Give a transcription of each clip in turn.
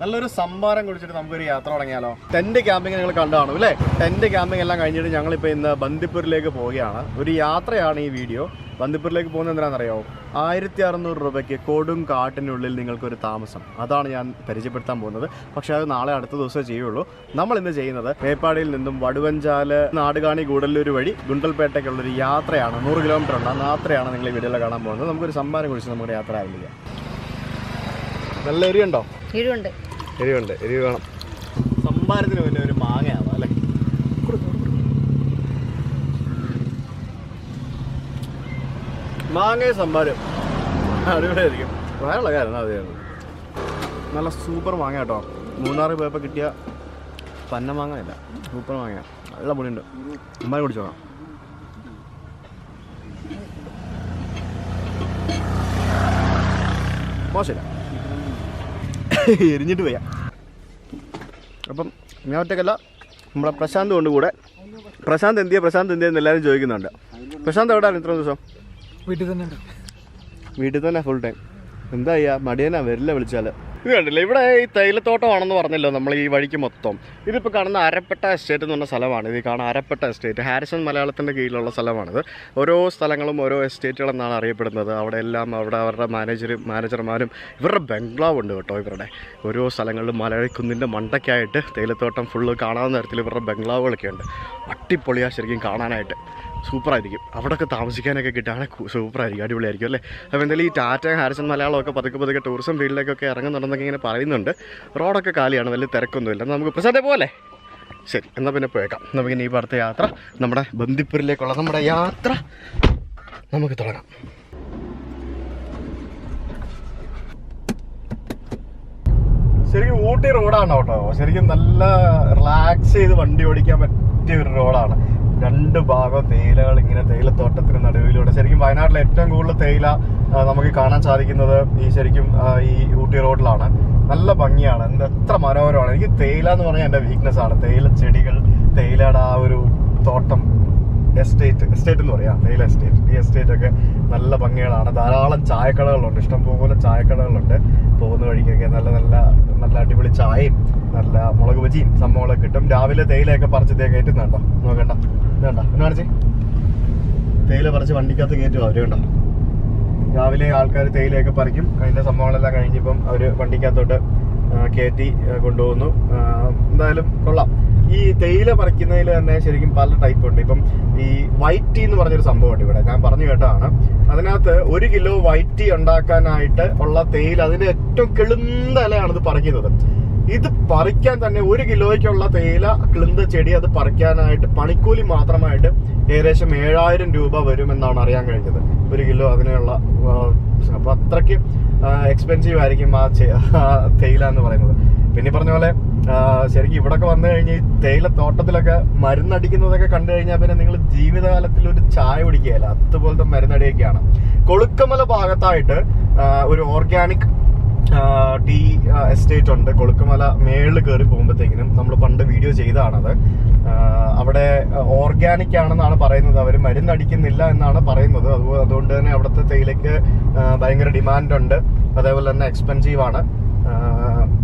നല്ലൊരു സംഭാരം കുടിച്ചിട്ട് നമുക്കൊരു യാത്ര തുടങ്ങിയാലോ? ടെന്റ് ക്യാമ്പിംഗ് നിങ്ങൾ കണ്ടു കാണും അല്ലേ? ടെന്റ് ക്യാമ്പിംഗ് എല്ലാം കഴിഞ്ഞിട്ട് ഞങ്ങളിപ്പോൾ ഇന്ന് ബന്ദിപ്പൂരിലേക്ക് പോവുകയാണ്. ഒരു യാത്രയാണ് ഈ വീഡിയോ. ബന്ദിപ്പൂരിലേക്ക് പോകുന്നത് എന്തിനാണെന്നറിയാമോ ആയിരത്തി അറുന്നൂറ് രൂപയ്ക്ക് കൊടും കാട്ടിനുള്ളിൽ നിങ്ങൾക്കൊരു താമസം. അതാണ് ഞാൻ പരിചയപ്പെടുത്താൻ പോകുന്നത്. പക്ഷേ അത് നാളെ അടുത്ത ദിവസം ചെയ്യുള്ളൂ. നമ്മൾ ഇന്ന് ചെയ്യുന്നത് മേപ്പാടിയിൽ നിന്നും വടുവഞ്ചാൽ നാടുകാണി ഗൂഡല്ലൂർ വഴി ഗുണ്ടൽപേട്ടയ്ക്കുള്ളൊരു യാത്രയാണ്. നൂറ് കിലോമീറ്റർ ഉണ്ട് ആ യാത്രയാണ് നിങ്ങൾ ഈ വീഡിയോയിൽ കാണാൻ പോകുന്നത്. നമുക്കൊരു സംഭാരം കുറിച്ച് നമ്മുടെ യാത്ര ആരംഭിക്കാം. നല്ല എരിയുണ്ടോ ഇഴുണ്ട് എരിവുണ്ട് എരിവ് വേണം. സംഭാരത്തിന് പിന്നെ ഒരു മാങ്ങയാണ് അല്ലേ? മാങ്ങ സംഭാരം. അടിപൊളിയായിരിക്കും. വേറെയുള്ള കാര്യം അതായിരുന്നു നല്ല സൂപ്പർ മാങ്ങ കേട്ടോ. മൂന്നാറ് പോയപ്പോൾ കിട്ടിയ പന്ന മാങ്ങ ഇല്ല സൂപ്പർ മാങ്ങ നല്ല പൊടിയുണ്ട്. അമ്മായി കുടിച്ചോളാം മോശമില്ല. എരിഞ്ഞിട്ട് വയ്യ. അപ്പം ഞാൻ ഒറ്റക്കല്ല നമ്മളെ പ്രശാന്ത് കൊണ്ട് കൂടെ. പ്രശാന്ത് എന്തിയാ പ്രശാന്ത് എന്തിയെന്ന് എല്ലാവരും ചോദിക്കുന്നുണ്ട്. പ്രശാന്ത് എവിടെയാണ് ഇത്ര ദിവസം? വീട്ടിൽ തന്നെ വീട്ടിൽ തന്നെ ഫുൾ ടൈം എന്താ ചെയ്യാ മടിയനാ? വരില്ല വിളിച്ചാൽ ഇത് കണ്ടില്ല? ഇവിടെ ഈ തേയിലത്തോട്ടമാണെന്ന് പറഞ്ഞല്ലോ നമ്മൾ ഈ വഴിക്ക് മൊത്തം. ഇതിപ്പോൾ കാണുന്ന അരപ്പെട്ട എസ്റ്റേറ്റ് എന്ന് പറഞ്ഞ സ്ഥലമാണ്. ഇത് കാണുന്ന അരപ്പെട്ട എസ്റ്റേറ്റ് ഹാരിസൺ മലയാളത്തിന്റെ കീഴിലുള്ള സ്ഥലമാണിത്. ഓരോ സ്ഥലങ്ങളും ഓരോ എസ്റ്റേറ്റുകൾ എന്നാണ് അറിയപ്പെടുന്നത്. അവിടെ എല്ലാം അവിടെ അവരുടെ മാനേജർ മാനേജർമാരും ഇവരുടെ ബംഗ്ലാവ് ഉണ്ട് കേട്ടോ ഇവരുടെ. ഓരോ സ്ഥലങ്ങളിലും മലയാളിക്കുന്നിന്റെ മണ്ടയ്ക്കായിട്ട് തേയിലത്തോട്ടം ഫുള്ള് കാണാവുന്ന തരത്തിൽ ഇവരുടെ ബംഗ്ലാവുകളൊക്കെ ഉണ്ട്. അട്ടിപ്പൊളിയാ ശരിക്കും കാണാനായിട്ട്. സൂപ്പറായിരിക്കും. അവിടെയൊക്കെ താമസിക്കാനൊക്കെ കിട്ടുകയാണെങ്കിൽ സൂപ്പറായിരിക്കും. അടിപൊളിയായിരിക്കും അല്ലേ? അപ്പോൾ എന്തായാലും ഈ ടാറ്റ ഹാരിസൺ മലയാളമൊക്കെ പതുക്കെ പതുക്കെ ടൂറിസം ഫീൽഡിലേക്കൊക്കെ ഇറങ്ങുന്നുണ്ടെന്നൊക്കെ ഇങ്ങനെ പറയുന്നുണ്ട്. റോഡൊക്കെ കാലിയാണ്. വലിയ തിരക്കൊന്നുമില്ല. നമുക്ക് പ്രസാദേ പോലെ ശരി. എന്നാൽ പിന്നെ പോയേക്കാം. നമുക്ക് ഇനി ഈ അടുത്ത യാത്ര നമ്മുടെ ബന്ദിപ്പൂരിലേക്കുള്ള നമ്മുടെ യാത്ര നമുക്ക് തുടങ്ങാം. ശരിക്കും ഊട്ടി റോഡാണ് കേട്ടോ? ശരിക്കും നല്ല റിലാക്സ് ചെയ്ത് വണ്ടി ഓടിക്കാൻ പറ്റിയ ഒരു റോഡാണ് രണ്ട് ഭാഗം തേയിലകൾ ഇങ്ങനെ തേയിലത്തോട്ടത്തിന് നടുവിലൂടെ. ശരിക്കും വയനാട്ടിലെ ഏറ്റവും കൂടുതൽ തേയില നമുക്ക് കാണാൻ സാധിക്കുന്നത് ഈ ശരിക്കും ഈ ഊട്ടി റോഡിലാണ്. നല്ല ഭംഗിയാണ്. എത്ര മനോഹരമാണ്. എനിക്ക് തേയില എന്ന് പറഞ്ഞാൽ എന്റെ വീക്ക്നെസ് ആണ്. തേയില ചെടികൾ തേയിലയുടെ ആ ഒരു തോട്ടം എസ്റ്റേറ്റ് എസ്റ്റേറ്റ് എന്ന് പറയാം. തേയില എസ്റ്റേറ്റ് ഈ എസ്റ്റേറ്റ് ഒക്കെ നല്ല ഭംഗികളാണ്. ധാരാളം ചായക്കടകളുണ്ട്. ഇഷ്ടംപോലെ ചായക്കടകളുണ്ട്. പോകുന്ന വഴിക്കൊക്കെ നല്ല നല്ല നല്ല അടിപൊളി ചായയും നല്ല മുളക് ബജിയും സംഭവങ്ങളൊക്കെ കിട്ടും. രാവിലെ തേയിലയൊക്കെ പറിച്ച് തേ കയറ്റുന്നുണ്ടോ നോക്കണ്ട വേണ്ട എന്നാ കാണിച്ചേ? തേയില പറിച്ച് വണ്ടിക്കകത്ത് കയറ്റും അവർ കണ്ടോ? രാവിലെ ആൾക്കാർ തേയിലയൊക്കെ പറിക്കും. അതിന്റെ സംഭവങ്ങളെല്ലാം കഴിഞ്ഞിപ്പം അവർ വണ്ടിക്കകത്തോട്ട് കയറ്റി കൊണ്ടുപോകുന്നു. എന്തായാലും കൊള്ളാം. ഈ തേയില പറിക്കുന്നതിൽ തന്നെ ശരിക്കും പല ടൈപ്പ് ഉണ്ട്. ഇപ്പം ഈ വൈറ്റ് ടീ എന്ന് പറഞ്ഞൊരു സംഭവമുണ്ട് ഇവിടെ. ഞാൻ പറഞ്ഞു കേട്ടതാണ്. അതിനകത്ത് ഒരു കിലോ വൈറ്റ് ടീ ഉണ്ടാക്കാനായിട്ട് ഉള്ള തേയില അതിന്റെ ഏറ്റവും കെളുന്ന ഇലയാണ് ഇത് പറിക്കുന്നത്. ഇത് പറിക്കാൻ തന്നെ ഒരു കിലോയ്ക്കുള്ള തേയില കിളുന്ത ചെടി അത് പറിക്കാനായിട്ട് പണിക്കൂലി മാത്രമായിട്ട് ഏകദേശം ഏഴായിരം രൂപ വരുമെന്നാണ് അറിയാൻ കഴിഞ്ഞത്. ഒരു കിലോ അതിനുള്ള അപ്പൊ അത്രയ്ക്ക് എക്സ്പെൻസീവ് ആയിരിക്കും ആ തേയില എന്ന് പറയുന്നത്. പിന്നെ പറഞ്ഞ പോലെ ശരിക്കും ഇവിടൊക്കെ വന്നു കഴിഞ്ഞ് ഈ തേയില തോട്ടത്തിലൊക്കെ മരുന്നടിക്കുന്നതൊക്കെ കണ്ടു കഴിഞ്ഞാൽ പിന്നെ നിങ്ങൾ ജീവിതകാലത്തിൽ ഒരു ചായ കുടിക്കുകയല്ല. അതുപോലത്തെ മരുന്നടിയൊക്കെയാണ്. കൊളുക്കമല ഭാഗത്തായിട്ട് ഒരു ഓർഗാനിക് ടീ എസ്റ്റേറ്റ് ഉണ്ട്. കൊളുക്കുമല മേളിൽ കയറി പോകുമ്പോഴത്തേക്കിനും നമ്മൾ പണ്ട് വീഡിയോ ചെയ്തതാണത്. അവിടെ ഓർഗാനിക് ആണെന്നാണ് പറയുന്നത്. അവർ മരുന്നടിക്കുന്നില്ല എന്നാണ് പറയുന്നത്. അതുകൊണ്ട് തന്നെ അവിടുത്തെ തേയിലയ്ക്ക് ഭയങ്കര ഡിമാൻഡ് ഉണ്ട്. അതേപോലെ തന്നെ എക്സ്പെൻസീവ് ആണ്.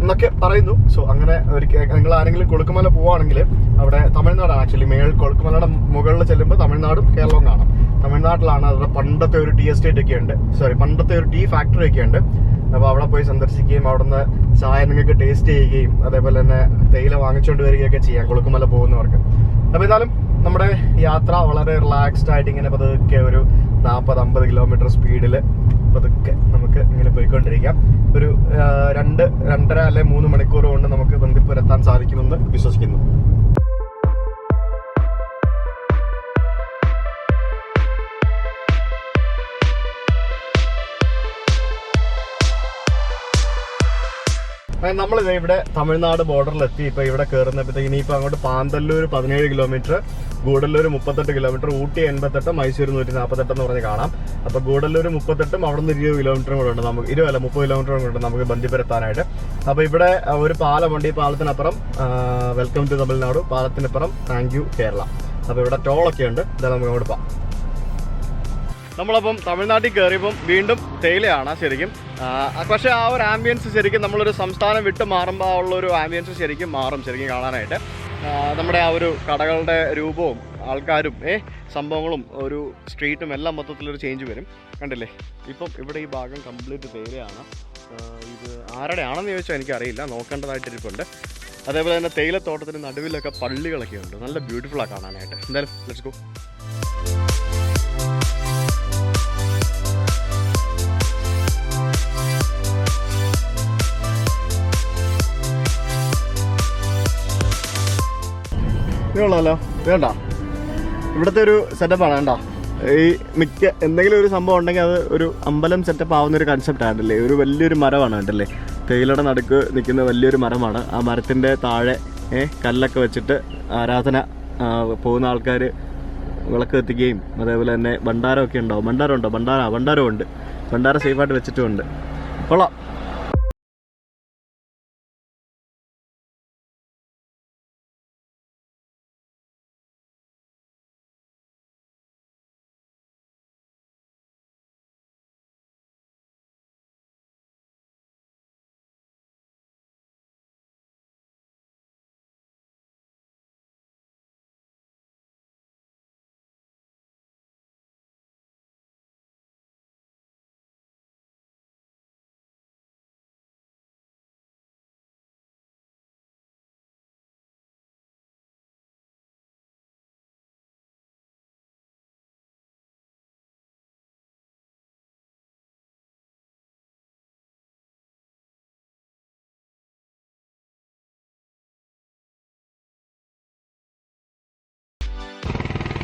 എന്നൊക്കെ പറയുന്നു. സോ അങ്ങനെ ഒരു നിങ്ങൾ ആരെങ്കിലും കൊളുക്കുമല പോവുകയാണെങ്കിൽ അവിടെ തമിഴ്നാടാണ്. ആക്ച്വലി മേൾ കൊളുക്കുമലയുടെ മുകളിൽ ചെല്ലുമ്പോൾ തമിഴ്നാടും കേരളവും കാണാം. തമിഴ്നാട്ടിലാണ് അവരുടെ പണ്ടത്തെ ഒരു ടീ എസ്റ്റേറ്റ് ഒക്കെ ഉണ്ട്. സോറി പണ്ടത്തെ ഒരു ടീ ഫാക്ടറി ഒക്കെ ഉണ്ട്. അപ്പോൾ അവിടെ പോയി സന്ദർശിക്കുകയും അവിടുന്ന് ചായ നിങ്ങൾക്ക് ടേസ്റ്റ് ചെയ്യുകയും അതേപോലെ തന്നെ തേയില വാങ്ങിച്ചുകൊണ്ട് വരികയൊക്കെ ചെയ്യാം കൊളുക്കുമല പോകുന്നവർക്ക് അപ്പോൾ എന്നാലും നമ്മുടെ യാത്ര വളരെ റിലാക്സ്ഡ് ആയിട്ട് ഇങ്ങനെ പതുക്കെ ഒരു നാൽപ്പത് അമ്പത് കിലോമീറ്റർ സ്പീഡിൽ പതുക്കെ നമുക്ക് ഇങ്ങനെ പോയിക്കൊണ്ടിരിക്കാം. ഒരു രണ്ട് രണ്ടര അല്ലെ മൂന്ന് മണിക്കൂർ കൊണ്ട് നമുക്ക് ബന്ധിപ്പുരത്താൻ സാധിക്കുമെന്ന് വിശ്വസിക്കുന്നു. നമ്മൾ ഇവിടെ തമിഴ്നാട് ബോർഡറിൽ എത്തി ഇപ്പൊ ഇവിടെ കയറുന്നപ്പോഴത്തേക്ക് ഇനിയിപ്പോ അങ്ങോട്ട് പാന്തല്ലൂർ പതിനേഴ് കിലോമീറ്റർ ഗൂഡല്ലൂർ മുപ്പത്തെട്ട് കിലോമീറ്റർ ഊട്ടി എൺപത്തെട്ട് മൈസൂർ നൂറ്റി നാൽപ്പത്തെട്ട് എന്ന് പറഞ്ഞ് കാണാം. അപ്പൊ ഗൂഡല്ലൂർ മുപ്പത്തെട്ടും അവിടെ നിന്ന് ഇരുപത് കിലോമീറ്റർ കൂടെ ഉണ്ട് നമുക്ക്. ഇരുപതല്ല മുപ്പത് കിലോമീറ്ററും കൂടെ ഉണ്ട് നമുക്ക് ബന്ധിപ്പെടുത്താനായിട്ട് അപ്പൊ ഇവിടെ ഒരു പാലമുണ്ട്. ഈ പാലത്തിനപ്പുറം വെൽക്കം ടു തമിഴ്നാട്. പാലത്തിനപ്പുറം താങ്ക് യു കേരള. അപ്പൊ ഇവിടെ ടോളൊക്കെ ഉണ്ട്. ഇതാ നമുക്ക് അങ്ങോട്ട് പോവാം. നമ്മളപ്പം തമിഴ്നാട്ടിൽ കയറിയപ്പം വീണ്ടും തേയിലയാണ് ശരിക്കും. പക്ഷേ ആ ഒരു ആംബിയൻസ് ശരിക്കും നമ്മളൊരു സംസ്ഥാനം വിട്ട് മാറുമ്പോൾ ഉള്ള ഒരു ആംബിയൻസ് ശരിക്കും മാറും ശരിക്കും കാണാനായിട്ട്. നമ്മുടെ ആ ഒരു കടകളുടെ രൂപവും ആൾക്കാരും ഏ സംഭവങ്ങളും ഒരു സ്ട്രീറ്റും എല്ലാം മൊത്തത്തിലൊരു ചേഞ്ച് വരും. കണ്ടില്ലേ? ഇപ്പം ഇവിടെ ഈ ഭാഗം കംപ്ലീറ്റ് തേയിലയാണ്. ഇത് ആരുടെയാണെന്ന് ചോദിച്ചാൽ എനിക്കറിയില്ല. നോക്കേണ്ടതായിട്ടിരിപ്പുണ്ട്. അതേപോലെ തന്നെ തേയിലത്തോട്ടത്തിന് നടുവിലൊക്കെ പള്ളികളൊക്കെ ഉണ്ട്. നല്ല ബ്യൂട്ടിഫുള്ളാണ് കാണാനായിട്ട്. എന്തായാലും ലെറ്റ്സ് ഗോ ഇതുള്ളല്ലോ വേണ്ട. ഇവിടുത്തെ ഒരു സെറ്റപ്പാണ് വേണ്ട ഈ മിക്ക എന്തെങ്കിലും ഒരു സംഭവം ഉണ്ടെങ്കിൽ അത് ഒരു അമ്പലം സെറ്റപ്പ് ആവുന്ന ഒരു കൺസെപ്റ്റ് ആണല്ലേ ഒരു വലിയൊരു മരമാണ് കണ്ടല്ലേ? തേയിലയുടെ നടുക്ക് നിൽക്കുന്ന വലിയൊരു മരമാണ്. ആ മരത്തിന്റെ താഴെ കല്ലൊക്കെ വെച്ചിട്ട് ആരാധന പോകുന്ന ആൾക്കാർ വിളക്ക് എത്തിക്കുകയും അതേപോലെ തന്നെ ഭണ്ഡാരമൊക്കെ ഉണ്ടാവും. ഭണ്ഡാരം ഉണ്ടോ ഭണ്ഡാര ഭണ്ഡാരമുണ്ട്. ഭണ്ഡാരം സേഫായിട്ട് വെച്ചിട്ടുമുണ്ട്. കൊള്ളാം.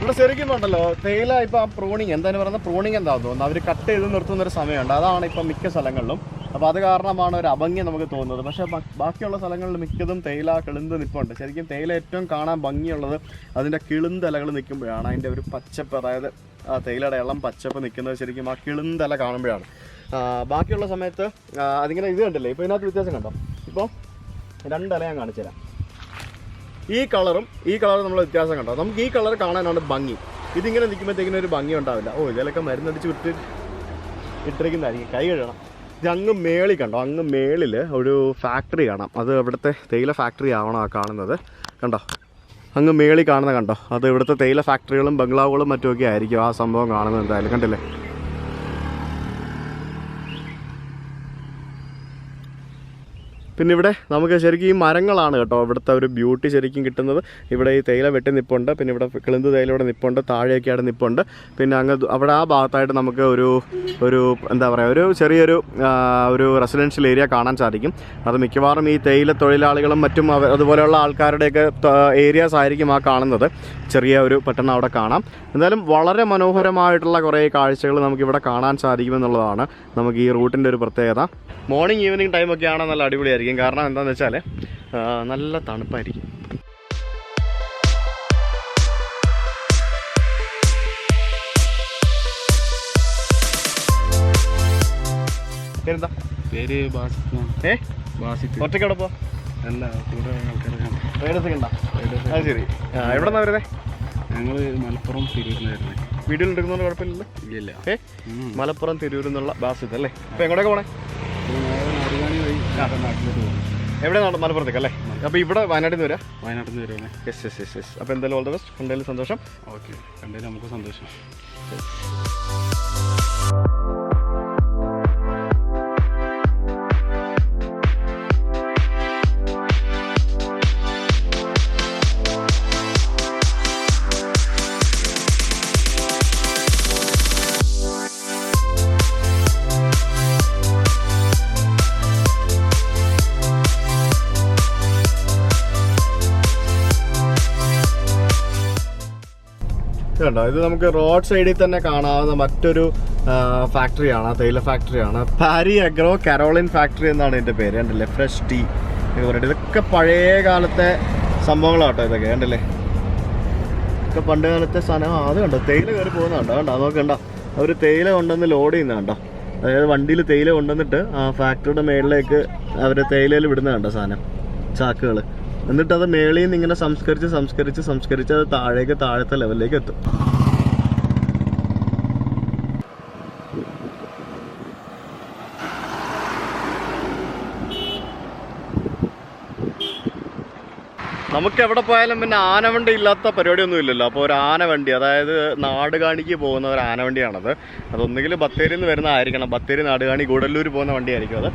ഇവിടെ ശരിക്കും ഉണ്ടല്ലോ തേയില ഇപ്പൊ പ്രൂണിങ് എന്താണ് പറയുന്നത് പ്രൂണിങ് എന്താ തോന്നുന്നത് അവർ കട്ട് ചെയ്ത് നിർത്തുന്ന ഒരു സമയമുണ്ട്. അതാണ് ഇപ്പൊ മിക്ക സ്ഥലങ്ങളിലും. അപ്പോൾ അത് കാരണമാണ് ഒരു അഭംഗി നമുക്ക് തോന്നുന്നത്. പക്ഷേ ബാക്കിയുള്ള സ്ഥലങ്ങളിൽ മിക്കതും തേയില കിളുന്ത് നിൽപ്പുണ്ട് ശരിക്കും തേയില ഏറ്റവും കാണാൻ ഭംഗിയുള്ളത് അതിന്റെ കിളുന്തലകൾ നിൽക്കുമ്പോഴാണ്. അതിന്റെ ഒരു പച്ചപ്പ് അതായത് തേയിലയുടെ ഇളം പച്ചപ്പ് നിൽക്കുന്നത് ശരിക്കും ആ കിളുന്തല കാണുമ്പോഴാണ്. ബാക്കിയുള്ള സമയത്ത് അതിങ്ങനെ ഇത് കണ്ടില്ലേ? ഇപ്പോൾ ഇതിനകത്ത് വ്യത്യാസം കണ്ടോ? ഇപ്പോൾ രണ്ടില ഞാൻ കാണിച്ചു തരാം ഈ കളറും ഈ കളറും നമ്മൾ വ്യത്യാസം കണ്ടോ? നമുക്ക് ഈ കളർ കാണാനാണ് ഭംഗി. ഇതിങ്ങനെ നിൽക്കുമ്പോഴത്തേക്കിനും ഒരു ഭംഗി ഉണ്ടാവില്ല. ഓ ഇതിലൊക്കെ മരുന്നടിച്ച് വിട്ട് ഇട്ടിരിക്കുന്നതായിരിക്കും. കൈ കഴുകണം. ഇത് അങ്ങ് മേളിൽ കണ്ടോ? അങ്ങ് മേളിൽ ഒരു ഫാക്ടറി കാണാം. അത് ഇവിടുത്തെ തേയില ഫാക്ടറി ആവണം ആ കാണുന്നത്. കണ്ടോ? അങ്ങ് മേളിൽ കാണുന്നത് കണ്ടോ? അത് ഇവിടുത്തെ തേയില ഫാക്ടറികളും ബംഗ്ലാവുകളും മറ്റുമൊക്കെ ആയിരിക്കും ആ സംഭവം കാണുന്നത് എന്തായാലും. കണ്ടില്ലേ? പിന്നെ ഇവിടെ നമുക്ക് ശരിക്കും ഈ മരങ്ങളാണ് കേട്ടോ ഇവിടുത്തെ ഒരു ബ്യൂട്ടി ശരിക്കും കിട്ടുന്നത്. ഇവിടെ ഈ തേയില വെട്ടി നിപ്പുണ്ട്. പിന്നെ ഇവിടെ കിളിന്ത് തേയില ഇവിടെ നിപ്പുണ്ട്. താഴെയൊക്കെ അവിടെ നിപ്പുണ്ട്. പിന്നെ അങ്ങ് അവിടെ ആ ഭാഗത്തായിട്ട് നമുക്ക് ഒരു ഒരു എന്താ പറയുക ഒരു ചെറിയൊരു ഒരു റെസിഡൻഷ്യൽ ഏരിയ കാണാൻ സാധിക്കും. അത് മിക്കവാറും ഈ തേയില തൊഴിലാളികളും മറ്റും അതുപോലെയുള്ള ആൾക്കാരുടെയൊക്കെ ഏരിയാസ് ആയിരിക്കും ആ കാണുന്നത്. ചെറിയ ഒരു പെട്ടെന്ന് അവിടെ കാണാം. എന്തായാലും വളരെ മനോഹരമായിട്ടുള്ള കുറേ കാഴ്ചകൾ നമുക്കിവിടെ കാണാൻ സാധിക്കുമെന്നുള്ളതാണ് നമുക്ക് ഈ റൂട്ടിന്റെ ഒരു പ്രത്യേകത. മോർണിംഗ് ഈവനിങ് ടൈമൊക്കെ ആണെങ്കിൽ നല്ല അടിപൊളിയായിരിക്കും. കാരണം എന്താണെന്ന് വെച്ചാൽ നല്ല തണുപ്പായിരിക്കും. പേരെന്താ? പേര് ബാസിത്ത് ഏ? ഒറ്റയ്ക്ക് എവിടെ പോവാ? അല്ല കൂടെ ആൾക്കാരൊക്കെ റൈഡേഴ്സ് ഉണ്ടോ? അത് ശരി. ആ എവിടെ നിന്നാ വരുന്നത് ഞങ്ങൾ മലപ്പുറം കുഴപ്പമില്ലല്ലോ. ഇല്ലില്ല. ഏ? മലപ്പുറം തിരൂരിൽ നിന്നുള്ള ബാസിത് അല്ലേ? അപ്പോൾ എങ്ങോട്ടൊക്കെ പോണേ? നാട്ടിലോട്ട് പോകും. എവിടെ നാട് മലപ്പുറത്തേക്ക് അല്ലേ? അപ്പോൾ ഇവിടെ വയനാട്ടിൽ നിന്ന് വരാം? വയനാട്ടിൽ നിന്ന് വരുവാണേ. യെസ് യെസ് യെസ് യെസ് അപ്പോൾ എന്തായാലും ഓൾ ദ ബെസ്റ്റ് കണ്ടതിൽ സന്തോഷം. ഓക്കെ. കണ്ടതിൽ നമുക്ക് സന്തോഷം. കണ്ടോ? ഇത് നമുക്ക് റോഡ് സൈഡിൽ തന്നെ കാണാവുന്ന മറ്റൊരു ഫാക്ടറിയാണ് തേയില ഫാക്ടറിയാണ് പാരി അഗ്രോ കരോളിൻ ഫാക്ടറി എന്നാണ് ഇതിന്റെ പേര്. കണ്ടില്ലേ? ഫ്രഷ് ടീ എന്ന് പറയുന്നത് ഇതൊക്കെ പഴയ കാലത്തെ സംഭവങ്ങളാട്ടോ ഇതൊക്കെ. കണ്ടില്ലേ? ഇതൊക്കെ പണ്ട് കാലത്തെ സാധനം. അത് കണ്ടോ? തേയില കയറി പോകുന്നുണ്ടോ കണ്ടോ? അതൊക്കെ കണ്ടോ? അവർ തേയില കൊണ്ടുവന്ന് ലോഡ് ചെയ്യുന്നുണ്ടോ അതായത് വണ്ടിയിൽ തേയില കൊണ്ടുവന്നിട്ട് ആ ഫാക്ടറിയുടെ മേളിലേക്ക് അവർ തേയിലയിൽ വിടുന്ന കണ്ടോ സാധനം. ചാക്കുകൾ എന്നിട്ട് അത് മേളിൽ നിന്ന് ഇങ്ങനെ സംസ്കരിച്ച് സംസ്കരിച്ച് സംസ്കരിച്ച് അത് താഴേക്ക് താഴത്തെ ലെവലിലേക്ക് എത്തും. നമുക്ക് എവിടെ പോയാലും പിന്നെ ആനവണ്ടി ഇല്ലാത്ത പരിപാടിയൊന്നും ഇല്ലല്ലോ. അപ്പോൾ ഒരു ആനവണ്ടി അതായത് നാടുകാണിക്ക് പോകുന്ന ഒരു ആനവണ്ടിയാണത്. അതൊന്നുകിൽ ബത്തേരിയിൽ നിന്ന് വരുന്നതായിരിക്കണം ബത്തേരി നാടുകാണി ഗൂഡല്ലൂർ പോകുന്ന വണ്ടിയായിരിക്കും അത്.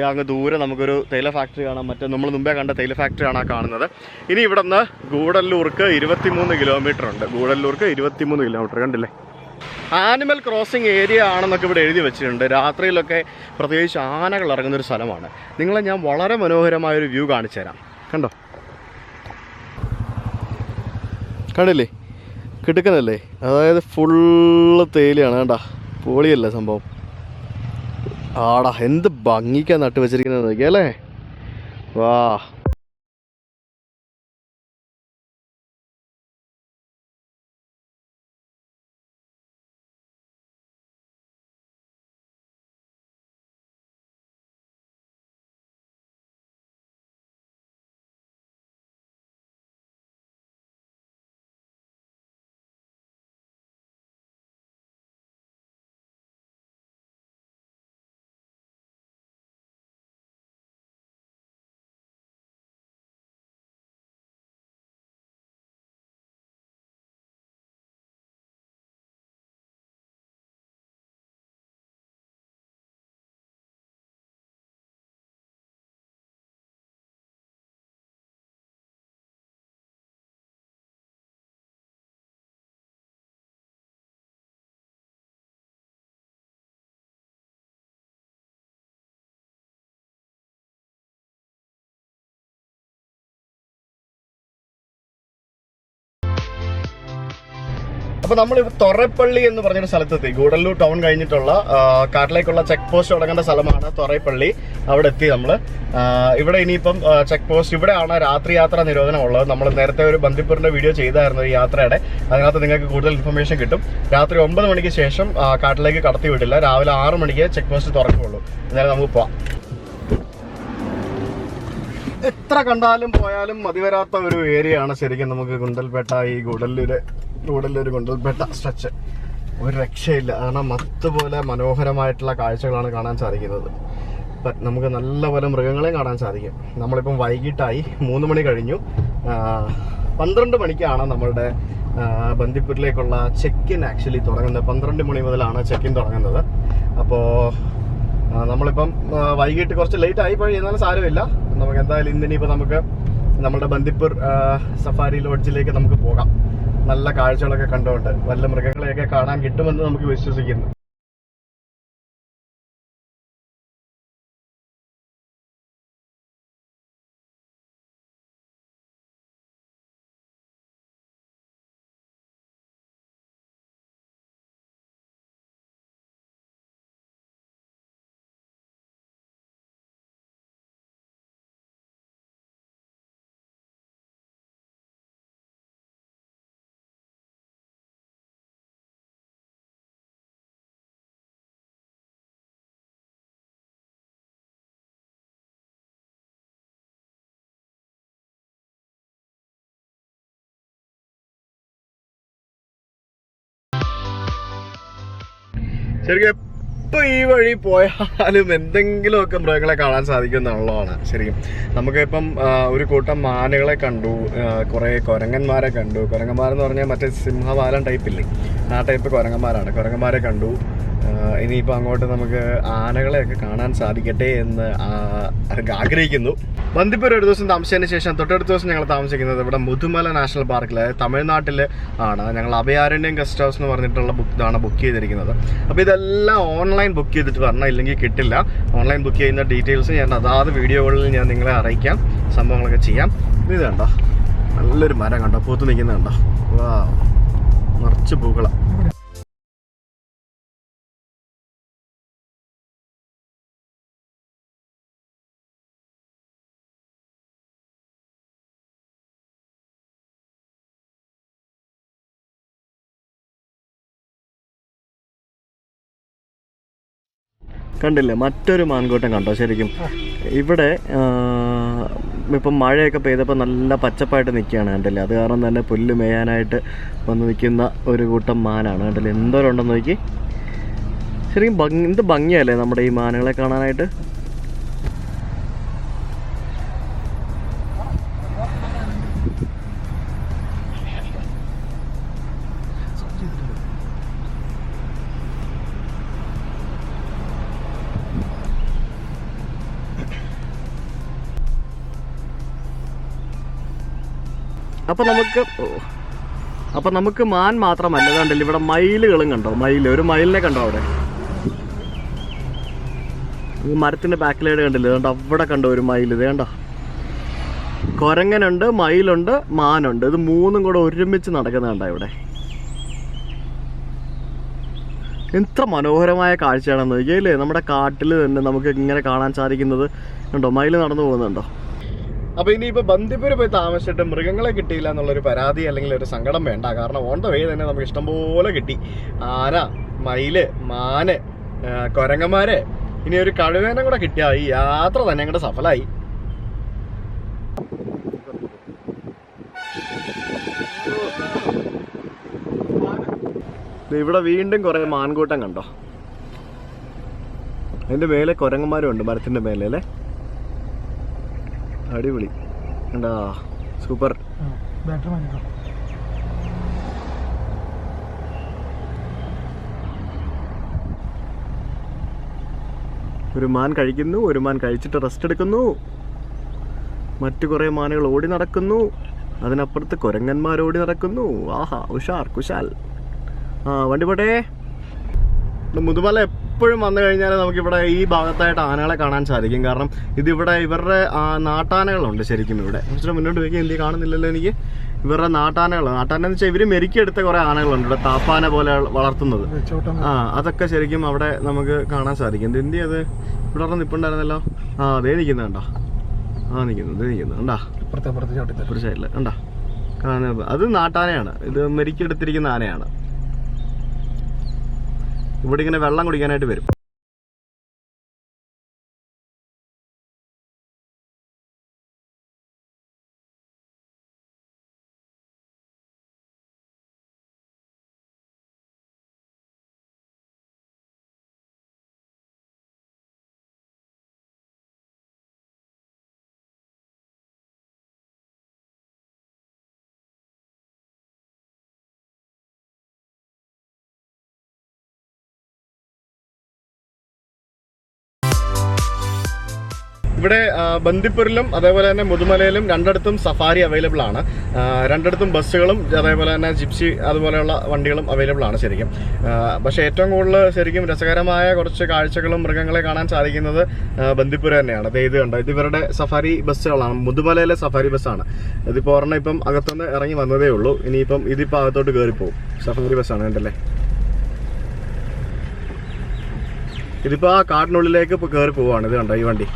അങ്ങ് ദൂരെ നമുക്കൊരു തേയില ഫാക്ടറി കാണാം. മറ്റേ നമ്മൾ മുമ്പേ കണ്ട തേയില ഫാക്ടറിയാണ് ആ കാണുന്നത്. ഇനി ഇവിടെ നിന്ന് ഗൂഡല്ലൂർക്ക് ഇരുപത്തിമൂന്ന് കിലോമീറ്റർ ഉണ്ട്. ഗൂഡല്ലൂർക്ക് ഇരുപത്തിമൂന്ന് കിലോമീറ്റർ കണ്ടില്ലേ? ആനിമൽ ക്രോസിംഗ് ഏരിയ ആണെന്നൊക്കെ ഇവിടെ എഴുതി വെച്ചിട്ടുണ്ട്. രാത്രിയിലൊക്കെ പ്രത്യേകിച്ച് ആനകൾ ഇറങ്ങുന്ന ഒരു സ്ഥലമാണ്. നിങ്ങളെ ഞാൻ വളരെ മനോഹരമായൊരു വ്യൂ കാണിച്ചു തരാം. കണ്ടോ? കണ്ടില്ലേ? കിടക്കുന്നല്ലേ അതായത് ഫുള്ള് തേയിലയാണ് കണ്ട? പോളിയല്ലേ സംഭവം? ആടാ എന്ത് ഭംഗിക്കാ നട്ടുവച്ചിരിക്കുന്നത്. നോക്കിയല്ലേ? വാ. അപ്പൊ നമ്മൾ തൊറപ്പള്ളി എന്ന് പറഞ്ഞൊരു സ്ഥലത്തെത്തി. ഗൂഡല്ലൂർ ടൗൺ കഴിഞ്ഞിട്ടുള്ള കാട്ടിലേക്കുള്ള ചെക്ക് പോസ്റ്റ് തുടങ്ങേണ്ട സ്ഥലമാണ് തൊറപ്പള്ളി. അവിടെ എത്തി നമ്മൾ ഇവിടെ ഇനിയിപ്പം ചെക്ക് പോസ്റ്റ് ഇവിടെയാണ് രാത്രി യാത്ര നിരോധനം ഉള്ളത്. നമ്മൾ നേരത്തെ ഒരു ബന്ദിപ്പൂരിന്റെ വീഡിയോ ചെയ്തായിരുന്നു ഈ യാത്രയുടെ. അതിനകത്ത് നിങ്ങൾക്ക് കൂടുതൽ ഇൻഫർമേഷൻ കിട്ടും. രാത്രി ഒമ്പത് മണിക്ക് ശേഷം കാട്ടിലേക്ക് കടത്തി വിടില്ല. രാവിലെ ആറ് മണിക്ക് ചെക്ക് പോസ്റ്റ് തുറക്കുള്ളൂ. എന്നാലും നമുക്ക് പോവാം. എത്ര കണ്ടാലും പോയാലും മതിവരാത്ത ഒരു ഏരിയയാണ് ശരിക്കും നമുക്ക് ഗുണ്ടൽപേട്ട ഈ ഗുഡല്ലൂര്. ഗുഡല്ലൂര് കൊണ്ടൽപ്പെട്ട സ്ട്രെച്ച് ഒരു രക്ഷയില്ല. കാരണം അതുപോലെ പോലെ മനോഹരമായിട്ടുള്ള കാഴ്ചകളാണ് കാണാൻ സാധിക്കുന്നത്. നമുക്ക് നല്ലപോലെ മൃഗങ്ങളെയും കാണാൻ സാധിക്കും. നമ്മളിപ്പം വൈകിട്ടായി മൂന്ന് മണി കഴിഞ്ഞു. പന്ത്രണ്ട് മണിക്കാണ് നമ്മളുടെ ബന്ദിപ്പൂരിലേക്കുള്ള ചെക്ക് ഇൻ ആക്ച്വലി തുടങ്ങുന്നത്. പന്ത്രണ്ട് മണി മുതലാണ് ചെക്ക് ഇൻ തുടങ്ങുന്നത് അപ്പോൾ നമ്മളിപ്പം വൈകിട്ട് കുറച്ച് ലേറ്റ് ആയി പോയി. എന്നാലും സാരമില്ല. നമുക്ക് എന്തായാലും ഇന്നിനിപ്പോൾ നമുക്ക് നമ്മുടെ ബന്ദിപ്പൂർ സഫാരി ലോഡ്ജിലേക്ക് നമുക്ക് പോകാം. നല്ല കാഴ്ചകളൊക്കെ കണ്ടുകൊണ്ട് വല്ല മൃഗങ്ങളെയൊക്കെ കാണാൻ കിട്ടുമെന്ന് നമുക്ക് വിശ്വസിക്കുന്നു. ശരിക്കും എപ്പോൾ ഈ വഴി പോയാലും എന്തെങ്കിലുമൊക്കെ മൃഗങ്ങളെ കാണാൻ സാധിക്കും എന്നുള്ളതാണ്. ശരിക്കും നമുക്കിപ്പം ഒരു കൂട്ടം മാനുകളെ കണ്ടു കുറേ കുരങ്ങന്മാരെ കണ്ടു. കുരങ്ങന്മാരെന്ന് പറഞ്ഞാൽ മറ്റേ സിംഹവാലൻ ടൈപ്പ് ഇല്ലേ? ആ ടൈപ്പ് കുരങ്ങന്മാരാണ്. കുരങ്ങന്മാരെ കണ്ടു. ഇനിയിപ്പോൾ അങ്ങോട്ട് നമുക്ക് ആനകളെയൊക്കെ കാണാൻ സാധിക്കട്ടെ എന്ന് ആഗ്രഹിക്കുന്നു. ബന്ദിപ്പൂർ ഒരു ദിവസം താമസിച്ചതിന് ശേഷം തൊട്ടടുത്ത ദിവസം ഞങ്ങൾ താമസിക്കുന്നത് ഇവിടെ മുതുമല നാഷണൽ പാർക്കിൽ അതായത് തമിഴ്നാട്ടിൽ ആണ്. ഞങ്ങൾ അഭയാരണ്യം ഗസ്റ്റ് ഹൗസ് എന്ന് പറഞ്ഞിട്ടുള്ള ബുക്ക് ഇതാണ് ബുക്ക് ചെയ്തിരിക്കുന്നത്. അപ്പോൾ ഇതെല്ലാം ഓൺലൈൻ ബുക്ക് ചെയ്തിട്ട് വരണം ഇല്ലെങ്കിൽ കിട്ടില്ല. ഓൺലൈൻ ബുക്ക് ചെയ്യുന്ന ഡീറ്റെയിൽസ് ഞാൻ അതാത് വീഡിയോകളിൽ ഞാൻ നിങ്ങളെ അറിയിക്കാം. സംഭവങ്ങളൊക്കെ ചെയ്യാം. ഇത് കണ്ടോ? നല്ലൊരു മരം കണ്ടോ? പൂത്ത് നിൽക്കുന്നത് കണ്ടോ? വാ. നിറച്ച് പൂക്കള. കണ്ടില്ലേ? മറ്റൊരു മാൻകൂട്ടം കണ്ടോ? ശരിക്കും. ഇവിടെ ഇപ്പം മഴയൊക്കെ പെയ്തപ്പോൾ നല്ല പച്ചപ്പായിട്ട് നിൽക്കുകയാണ് കണ്ടില്ലേ അത് കാരണം തന്നെ പുല്ല് മേയാനായിട്ട് വന്ന് നിൽക്കുന്ന ഒരു കൂട്ടം മാനാണ് കണ്ടില്ലേ എന്തോരുണ്ടെന്ന് നോക്കി. ശരിക്കും ഭംഗി എന്ത് ഭംഗിയല്ലേ നമ്മുടെ ഈ മാനുകളെ കാണാനായിട്ട്? അപ്പൊ നമുക്ക് ഓ. അപ്പൊ നമുക്ക് മാൻ മാത്രമല്ല കണ്ടില്ല ഇവിടെ മയിലുകളും കണ്ടോ? മയിൽ ഒരു മയിലിനെ കണ്ടോ അവിടെ? ഈ മരത്തിന്റെ ബാക്കിലേട് കണ്ടില്ല അതുകൊണ്ട് അവിടെ കണ്ടോ ഒരു മയിൽ ഇത് കണ്ടോ? കൊരങ്ങനുണ്ട് മയിലുണ്ട് മാനുണ്ട്. ഇത് മൂന്നും കൂടെ ഒരുമിച്ച് നടക്കുന്നുണ്ടോ ഇവിടെ? എത്ര മനോഹരമായ കാഴ്ചയാണെന്ന് നോക്കിയല്ലേ? നമ്മുടെ കാട്ടിൽ തന്നെ നമുക്ക് ഇങ്ങനെ കാണാൻ സാധിക്കുന്നത്. ഉണ്ടോ മയിൽ നടന്നു പോകുന്നുണ്ടോ? അപ്പൊ ഇനിയിപ്പോ ബന്ദിപ്പൂര് പോയി താമസിച്ചിട്ട് മൃഗങ്ങളെ കിട്ടിയില്ല എന്നുള്ളൊരു പരാതി അല്ലെങ്കിൽ ഒരു സങ്കടം വേണ്ട. കാരണം ഓൺ ദ വേ തന്നെ നമുക്ക് ഇഷ്ടംപോലെ കിട്ടി. ആന മയിൽ മാന് കൊരങ്ങന്മാര്. ഇനി ഒരു കഴുവേനെ കൂടെ കിട്ടിയ ഈ യാത്ര തന്നെ അങ്ങോട്ട് സഫലായി. ഇവിടെ വീണ്ടും കുറെ മാൻകൂട്ടം കണ്ടോ? അതിന്റെ മേലെ കൊരങ്ങന്മാരും ഉണ്ട് മരത്തിന്റെ മേലെ അല്ലേ? അടിപൊളി. എന്താ സൂപ്പർ. ഒരു മാൻ കഴിക്കുന്നു ഒരു മാൻ കഴിച്ചിട്ട് റെസ്റ്റ് എടുക്കുന്നു. മറ്റു കുറേ മാനുകൾ ഓടി നടക്കുന്നു. അതിനപ്പുറത്ത് കുരങ്ങന്മാർ ഓടി നടക്കുന്നു. ആഹാ ഉഷാർ കുശാൽ. ആ വണ്ടി പോട്ടെ. മുതുമല എപ്പോഴും വന്നു കഴിഞ്ഞാൽ നമുക്കിവിടെ ഈ ഭാഗത്തായിട്ട് ആനകളെ കാണാൻ സാധിക്കും. കാരണം ഇതിവിടെ ഇവരുടെ നാട്ടാനകളുണ്ട് ശരിക്കും ഇവിടെ. കുറച്ചുകൂടെ മുന്നോട്ട് പോയി എന്തി കാണുന്നില്ലല്ലോ എനിക്ക്? ഇവരുടെ നാട്ടാനകൾ നാട്ടാന എന്ന് വെച്ചാൽ ഇവർ മെരുക്കിയെടുത്ത കുറേ ആനകളുണ്ട് ഇവിടെ താപ്പാന പോലെ വളർത്തുന്നത്. ആ അതൊക്കെ ശരിക്കും അവിടെ നമുക്ക് കാണാൻ സാധിക്കും. എന്ത് അത്? ഇവിടെ ഒരെണ്ണം നിപ്പുണ്ടായിരുന്നല്ലോ? ആ അതേ നിൽക്കുന്നുണ്ടോ ആ നിൽക്കുന്നു അതേ നിൽക്കുന്നു ചോട്ടത്തിൽ ഒരു സൈഡിൽ കണ്ടാ? കാണുന്നത് അത് നാട്ടാനയാണ്. ഇത് മെരുക്കിയെടുത്തിരിക്കുന്ന ആനയാണ്. ഇവിടെ ഇങ്ങനെ വെള്ളം കുടിക്കാനായിട്ട് വരും. ഇവിടെ ബന്ദിപ്പൂരിലും അതേപോലെ തന്നെ മുതുമലയിലും രണ്ടിടത്തും സഫാരി അവൈലബിൾ ആണ്. രണ്ടിടത്തും ബസ്സുകളും അതേപോലെ തന്നെ ജിപ്സി അതുപോലെയുള്ള വണ്ടികളും അവൈലബിൾ ആണ് ശരിക്കും. പക്ഷേ ഏറ്റവും കൂടുതൽ ശരിക്കും രസകരമായ കുറച്ച് കാഴ്ചകളും മൃഗങ്ങളെ കാണാൻ സാധിക്കുന്നത് ബന്ദിപ്പൂർ തന്നെയാണ്. അപ്പോൾ ഇത് കണ്ടോ? ഇത് സഫാരി ബസ്സുകളാണ്. മുതുമലയിലെ സഫാരി ബസ്സാണ്. ഇതിപ്പോൾ ഒരെണ്ണം ഇപ്പം അകത്തുനിന്ന് ഇറങ്ങി വന്നതേ ഉള്ളൂ. ഇനിയിപ്പം ഇതിപ്പോൾ അകത്തോട്ട് കയറിപ്പോവും സഫാരി ബസ്സാണ് കണ്ടല്ലേ? ഇതിപ്പോൾ ആ കാടിനുള്ളിലേക്ക് ഇപ്പോൾ കയറി പോവാണ് ഇത് കണ്ടോ ഈ വണ്ടി?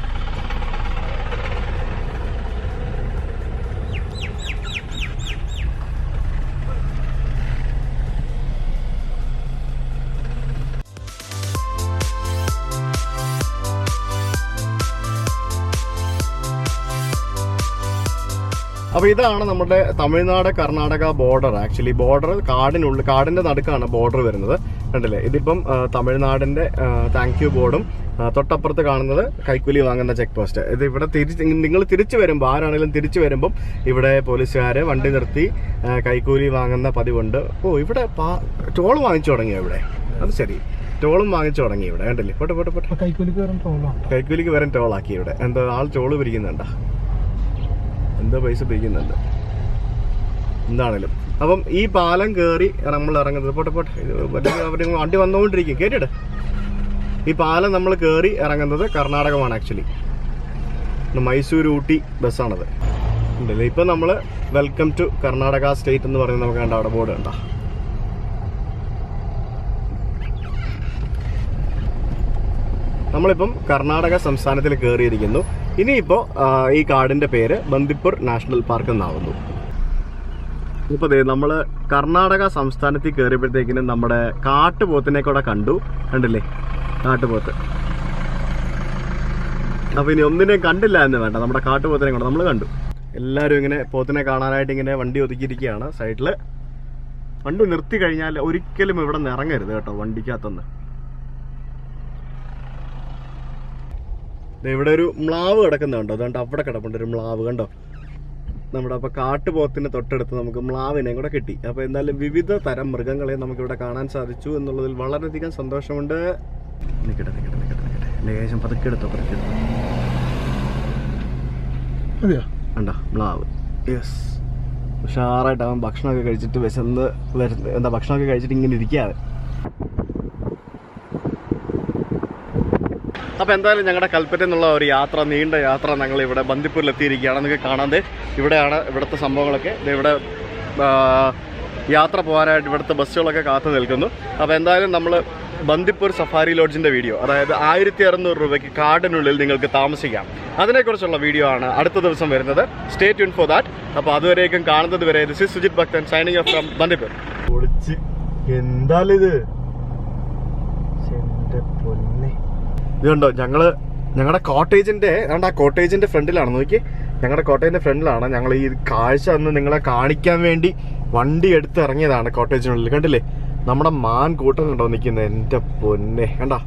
അപ്പൊ ഇതാണ് നമ്മുടെ Tamil Nadu Karnataka border actually border കാടിനുള്ളിൽ കാടിന്റെ നടുക്കാണ് ബോർഡർ വരുന്നത്. കണ്ടില്ലേ? ഇതിപ്പം തമിഴ്നാടിന്റെ താങ്ക് യു ബോർഡും തൊട്ടപ്പുറത്ത് കാണുന്നത് കൈക്കൂലി വാങ്ങുന്ന ചെക്ക് പോസ്റ്റ് ഇത് ഇവിടെ തിരിച്ച് നിങ്ങൾ തിരിച്ചു വരുമ്പോൾ ആരാണെങ്കിലും തിരിച്ചു വരുമ്പം ഇവിടെ പോലീസുകാർ വണ്ടി നിർത്തി കൈക്കൂലി വാങ്ങുന്ന പതിവുണ്ട്. ഓ ഇവിടെ ടോൾ വാങ്ങിച്ചു തുടങ്ങിയോ ഇവിടെ? അത് ശരി. ടോളും വാങ്ങിച്ചു തുടങ്ങി ഇവിടെ. കണ്ടില്ലേ? പോട്ടെ പോട്ടെ പോട്ടെ. കൈക്കൂലിക്ക് വരാൻ ടോളാക്കി ഇവിടെ. എന്താ ആൾ ടോൾ പിരിക്കുന്നുണ്ടാ എന്തോ പൈസ പിരിക്കുന്നുണ്ട് എന്താണേലും. അപ്പം ഈ പാലം കയറി നമ്മൾ ഇറങ്ങുന്നത്. പോട്ടെ പോട്ടെ. അവരുടെ വണ്ടി വന്നുകൊണ്ടിരിക്കും. കേട്ടിട്ട്? ഈ പാലം നമ്മൾ കയറി ഇറങ്ങുന്നത് കർണാടകമാണ് ആക്ച്വലി മൈസൂർ ഊട്ടി ബസ്സാണത്. ഉണ്ടല്ലേ? ഇപ്പം നമ്മൾ വെൽക്കം ടു കർണാടക സ്റ്റേറ്റ് എന്ന് പറയുന്നത് നമുക്ക് കണ്ട അവിടെ ബോർഡ് കണ്ടോ. നമ്മളിപ്പം കർണാടക സംസ്ഥാനത്തിൽ കയറിയിരിക്കുന്നു ഇനിയിപ്പോൾ ഈ കാടിന്റെ പേര് ബന്ദിപ്പൂർ നാഷണൽ പാർക്ക് എന്നാവുന്നു. ഇപ്പൊ ദേ നമ്മൾ കർണാടക സംസ്ഥാനത്തിൽ കയറിയപ്പോഴത്തേക്കിനും നമ്മുടെ കാട്ടുപോത്തിനെ കൂടെ കണ്ടു. കണ്ടില്ലേ? കാട്ടുപോത്ത്. അപ്പോൾ ഇനി ഒന്നിനെയും കണ്ടില്ല എന്ന് വേണ്ട. നമ്മുടെ കാട്ടുപോത്തിനെ കൂടെ നമ്മൾ കണ്ടു. എല്ലാവരും ഇങ്ങനെ പോത്തിനെ കാണാനായിട്ട് ഇങ്ങനെ വണ്ടി ഒതുക്കിയിരിക്കുകയാണ് സൈഡിൽ വണ്ടി നിർത്തി കഴിഞ്ഞാൽ ഒരിക്കലും ഇവിടെ നിന്ന് ഇറങ്ങരുത് കേട്ടോ വണ്ടിക്കകത്തുനിന്ന് ഇവിടെ ഒരു മ്ലാവ് കിടക്കുന്നുണ്ടോ. അതുകൊണ്ട് അവിടെ കിടപ്പുണ്ട് ഒരു മ്ലാവ് കണ്ടോ? നമ്മുടെ അപ്പോൾ കാട്ടുപോത്തിന് തൊട്ടടുത്ത് നമുക്ക് മ്ലാവിനെയും കൂടെ കിട്ടി. അപ്പോൾ എന്തായാലും വിവിധ തരം മൃഗങ്ങളെ നമുക്ക് ഇവിടെ കാണാൻ സാധിച്ചു എന്നുള്ളതിൽ വളരെയധികം സന്തോഷമുണ്ട്. നിൽക്കട്ടെ നിൽക്കട്ടെ നിൽക്കട്ടെ നിൽക്കട്ടെ ലേശം പതുക്കെ എടുത്തോ പതുക്കെ എടുത്തോ. അതെയോ? കണ്ടോ? മ്ലാവ്. യെസ് ഉഷാറായിട്ട് അവൻ ഭക്ഷണമൊക്കെ കഴിച്ചിട്ട് വിശന്ന് വരുന്ന എന്താ ഭക്ഷണമൊക്കെ കഴിച്ചിട്ട് ഇങ്ങനെ ഇരിക്കാതെ അപ്പോൾ എന്തായാലും ഞങ്ങളുടെ കൽപ്പറ്റ എന്നുള്ള ഒരു യാത്ര നീണ്ട യാത്ര ഞങ്ങൾ ഇവിടെ ബന്ദിപ്പൂരിൽ എത്തിയിരിക്കുകയാണ്. നിങ്ങൾക്ക് കാണാൻ ഇവിടെയാണ് ഇവിടുത്തെ സംഭവങ്ങളൊക്കെ. ഇവിടെ യാത്ര പോകാനായിട്ട് ഇവിടുത്തെ ബസ്സുകളൊക്കെ കാത്തു നിൽക്കുന്നു. അപ്പോൾ എന്തായാലും നമ്മൾ ബന്ദിപ്പൂർ സഫാരി ലോഡ്ജിന്റെ വീഡിയോ അതായത് ആയിരത്തി അറുന്നൂറ് രൂപയ്ക്ക് കാടിനുള്ളിൽ നിങ്ങൾക്ക് താമസിക്കാം. അതിനെക്കുറിച്ചുള്ള വീഡിയോ ആണ് അടുത്ത ദിവസം വരുന്നത്. സ്റ്റേ ട്യൂൺ ഫോർ ദാറ്റ് അപ്പോൾ അതുവരേക്കും കാണുന്നത് വരെ this is Sujith Bhakthan signing off from Bandipur പൊന്നെ ഇതുണ്ടോ? ഞങ്ങൾ ഞങ്ങളുടെ കോട്ടേജിന്റെ ആ കോട്ടേജിന്റെ ഫ്രണ്ടിലാണ്. നോക്കി. ഞങ്ങളുടെ കോട്ടേജിന്റെ ഫ്രണ്ടിലാണ്. ഞങ്ങൾ ഈ കാഴ്ച ഒന്ന് നിങ്ങളെ കാണിക്കാൻ വേണ്ടി വണ്ടി എടുത്ത് ഇറങ്ങിയതാണ് കോട്ടേജിനുള്ളിൽ. കണ്ടില്ലേ? നമ്മുടെ മാൻ കൂട്ടം കണ്ടോ നിൽക്കുന്നത് എന്റെ പൊന്നെ. കണ്ടോ?